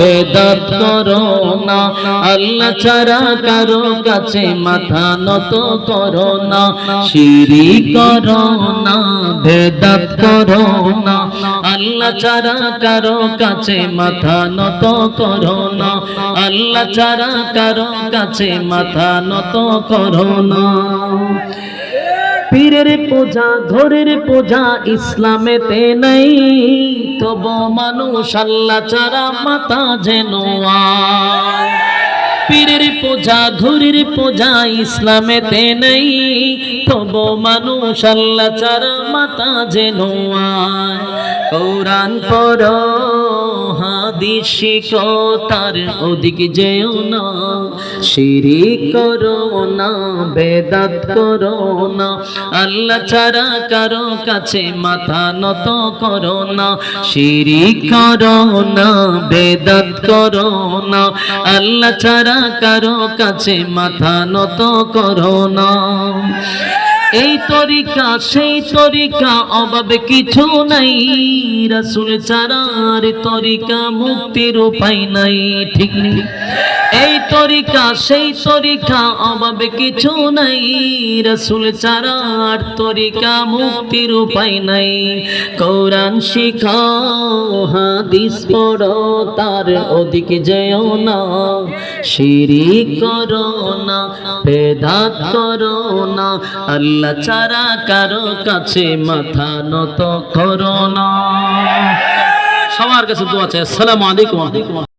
বেদাত করো না, আল্লাহ ছাড়া কারও কাছে মাথা নত করো না শিরি করো না, বেদাত করো না, আল্লাহ ছাড়া কারও কাছে মাথা নত করো না, আল্লাহ ছাড়া কারও কাছে মাথা নত করো না। পীরের পূজা ধরের পূজা, ইসলামেতে নেই তব মানুষ আল্লাহ চারা মাতা যেন। পীরের পূজা ধরের পূজা, ইসলামেতে নেই তব মানুষ আল্লাহ চারা মাতা যেন আয়। কোরআন পর হাদিস শিখো তার ওদিকে যেও না। শিরি করো না, বেদাত করো না। আল্লাহ ছাড়া কারও কাছে মাথা নত করো না। শিরি করো না, বেদাত করো না। আল্লাহ ছাড়া কারও কাছে মাথা নত করো না। এই তরিকা, সেই তরিকা, অভাবে কিছু নাই। রাসুল চারার তরিকা মুক্তির উপায় নাই, ঠিক নেই। এই তরিকা, সেই তরিকা অভাবে কিছু নাই। রাসুল চারার তরিকা মুক্তির উপায় নাই। কোরআন শিখাও হাদিস পড়ো, তার ওদিকে যেও না। শিরিক করো না, বেদাত করো না। আল্লাহ ছাড়া কারও কাছে মাথা নত করো না। সবার কাছে দোয়া আছে আসসালামু আলাইকুম।